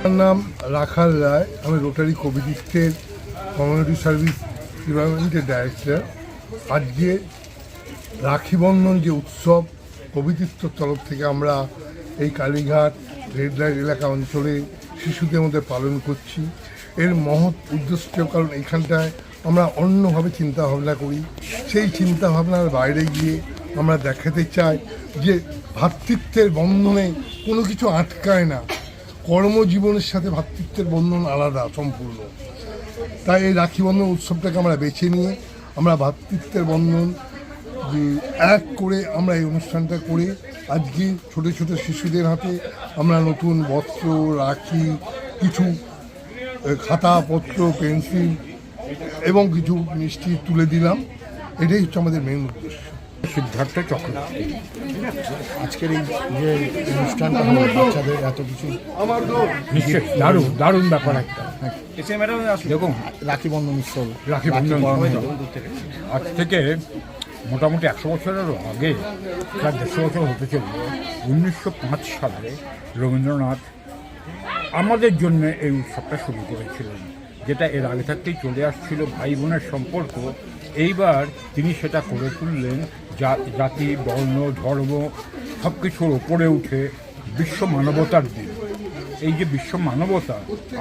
আমার নাম রাখাল রায়, আমি রোটারি কবিদিস্টের কমিউনিটি সার্ভিস ডিপার্টমেন্টের ডাইরেক্টর আজকে রাখি বন্ধন যে উৎসব কবিদিস্তর তরফ থেকে আমরা এই কালীঘাট রেড লাইট এলাকা অঞ্চলে শিশুদের মধ্যে পালন করছি। এর মহৎ উদ্দেশ্য কারণ এখানটায় আমরা অন্যভাবে চিন্তা ভাবনা করি। সেই চিন্তা ভাবনার বাইরে গিয়ে আমরা দেখাতে চাই যে ভ্রাতৃত্বের বন্ধনে কোনো কিছু আটকায় না। কর্মজীবনের সাথে ভ্রাতৃত্বের বন্ধন আলাদা, সম্পূর্ণ। তাই এই রাখি বন্ধন উৎসবটাকে আমরা বেছে নিয়ে আমরা ভ্রাতৃত্বের বন্ধন যে এক করে আমরা এই অনুষ্ঠানটা করে আজকে ছোট ছোট শিশুদের হাতে আমরা নতুন বস্ত্র, রাখি, কিছু খাতাপত্র, পেন্সিল এবং কিছু মিষ্টি তুলে দিলাম। এটাই হচ্ছে আমাদের মেন উদ্দেশ্য। সিদ্ধার্থ চক্রবর্তী। আজকের এই যে অনুষ্ঠানটা হলো বাচ্চাদের এত কিছু নিশ্চয় দারুণ দারুণ ব্যাপার একটা। দেখুন রাখি বন্ধন উৎসব। রাখি বন্ধন। আজ থেকে মোটামুটি একশো বছরেরও আগে প্রায় দেড়শো বছর হতে চলল উনিশশো পাঁচ সালে রবীন্দ্রনাথ আমাদের জন্য এই উৎসবটা শুরু করেছিলেন যেটা এর আগে থাকতেই চলে আসছিল ভাই বোনের সম্পর্ক। এইবার তিনি সেটা করে তুললেন জাতি বর্ণ, ধর্ম সব কিছুর ওপরে উঠে বিশ্ব মানবতার দিন। এই যে বিশ্ব মানবতা,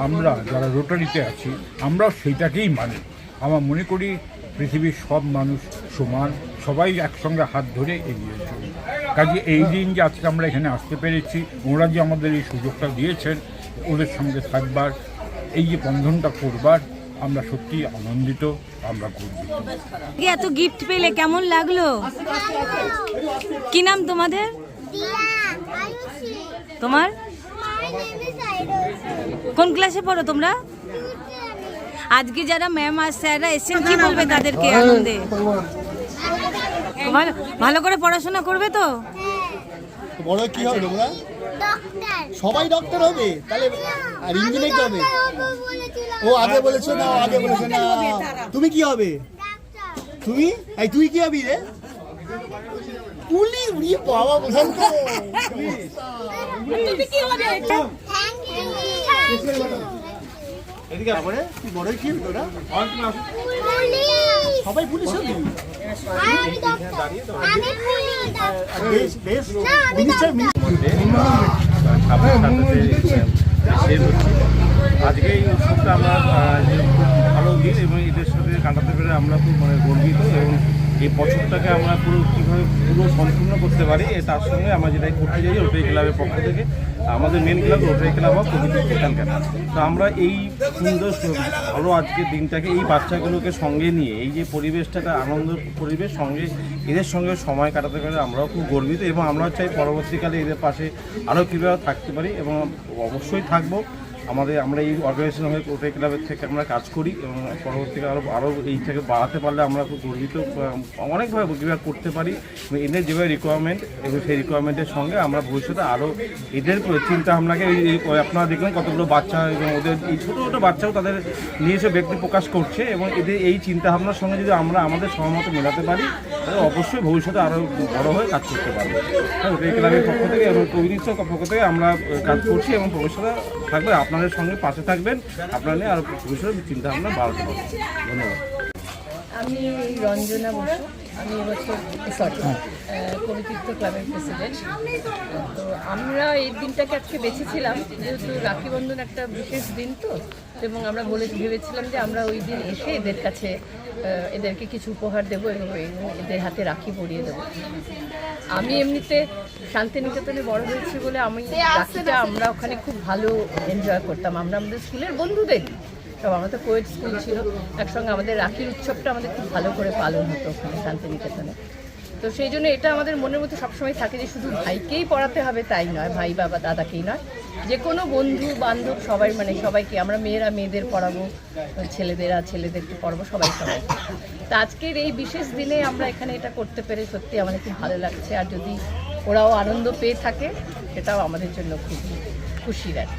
আমরা যারা রোটারিতে আছি, আমরাও সেইটাকেই মানি। আমার মনে করি পৃথিবীর সব মানুষ সমান, সবাই একসঙ্গে হাত ধরে এগিয়ে চলি কাজে এই দিন যে আজকে আমরা এখানে আসতে পেরেছি ওরা যে আমাদের এই সুযোগটা দিয়েছেন, ওদের সঙ্গে থাকবার, এই যে বন্ধনটা করবার আমরা সত্যি আনন্দিত আমরা গর্বিত। এত গিফট পেলে কেমন লাগল? কি নাম তোমাদের? তোমার? কোন ক্লাসে পড়ো তোমরা? আজকে যারা ম্যাম আর স্যাররা এসেছেন কি বলবে তাদেরকে আনন্দে? ভালো ভালো করে পড়াশোনা করবে তো? বড় কি হবে তোমরা? সবাই ডক্টর হবে? তাহলে আর ইঞ্জিনিয়ার হবে? ও আগে বলেছ না ও আগে বলেছ না। তুমি কি হবে? তুমি? এই তুই কি হবি রে? পুলি উড়িয়ে বাবা বোঝান তো। এদিকে তারপরে তুই বড় কি হবি তোরা? সবাই পুলিশ হবি? আর বেশ বেশ। মিনিস্টার আজকে এই উৎসবটা আমরা আহ, যে খুব ভালো দিন এবং এদের সাথে কাটাতে পেরে আমরা খুব মানে গর্বিত এবং এই বছরটাকে আমরা পুরো কীভাবে পুরো সম্পূর্ণ করতে পারি তার সঙ্গে আমরা যেটাই করতে চাই রোটারি ক্লাবের পক্ষ থেকে। আমাদের main club Rotary club of Prakriti তো আমরা এই সুন্দর ভালো আজকের দিনটাকে এই বাচ্চাগুলোকে সঙ্গে নিয়ে এই যে পরিবেশটাকে আনন্দ পরিবেশ সঙ্গে এদের সঙ্গে সময় কাটাতে পারে আমরাও খুব গর্বিত এবং আমরাও চাই পরবর্তীকালে এদের পাশে আরও কীভাবে থাকতে পারি এবং অবশ্যই থাকব। আমাদের, আমরা এই অর্গানাইজেশন হয়ে রোটারি ক্লাবের থেকে আমরা কাজ করি এবং পরবর্তীকালে আরও আরও এই থেকে বাড়াতে পারলে আমরা খুব গর্বিত অনেকভাবে কীভাবে করতে পারি। এদের যেভাবে রিকোয়ারমেন্ট এবং সেই রিকোয়ারমেন্টের সঙ্গে আমরা ভবিষ্যতে আরও এদের চিন্তা এই আপনারা দেখলেন কতগুলো বাচ্চা এবং ওদের, এই ছোটো ছোটো বাচ্চাও তাদের নিজস্ব ব্যক্তি প্রকাশ করছে এবং এদের এই চিন্তা ভাবনার সঙ্গে যদি আমরা আমাদের সহমত মেলাতে পারি, তাহলে অবশ্যই ভবিষ্যতে আরও বড় হয়ে কাজ করতে পারব। হ্যাঁ রোটারি ক্লাবের পক্ষ থেকে এবং পক্ষ থেকে আমরা কাজ করছি এবং ভবিষ্যতে থাকবে, আপনাদের সঙ্গে পাশে থাকবেন। আপনারা নিয়ে আরও ভবিষ্যতে চিন্তা ভাবনা বাড়াতে পারবেন। ধন্যবাদ। আমি রঞ্জনা বসু। আমি এবছর সরি কবিতীর্থ ক্লাবের প্রেসিডেন্ট তো আমরা এই দিনটাকে আজকে বেছেছিলাম যেহেতু রাখি বন্ধন একটা বিশেষ দিন তো এবং আমরা বলে ভেবেছিলাম যে আমরা ওই দিন এসে এদের কাছে এদেরকে কিছু উপহার দেবো এবং এদের হাতে রাখি পরিয়ে দেবো। আমি এমনিতে শান্তিনিকেতনে বড় হয়েছি বলে আমি রাখিটা আমরা ওখানে খুব ভালো এনজয় করতাম। আমরা আমাদের স্কুলের বন্ধুদের। সব আমরা তো কোয়েট স্কুল ছিল। একসঙ্গে আমাদের রাখির উৎসবটা আমাদের খুব ভালো করে পালন হতো ওখানে, শান্তিনিকেতনে। তো সেই জন্য এটা আমাদের মনের মধ্যে সবসময় থাকে যে শুধু ভাইকেই পড়াতে হবে তাই নয়, ভাই বাবা দাদাকেই নয়। যে কোনো বন্ধু, বান্ধব, সবাই মানে সবাইকে, আমরা মেয়েরা মেয়েদের পড়াবো, ছেলেদেরা ছেলেদেরকে পড়াবো, সবাই সবাই। তো আজকের এই বিশেষ দিনে আমরা এখানে এটা করতে পেরে সত্যি আমাদের খুব ভালো লাগছে। আর যদি ওরাও আনন্দ পেয়ে থাকে, সেটাও আমাদের জন্য খুব খুশির আর।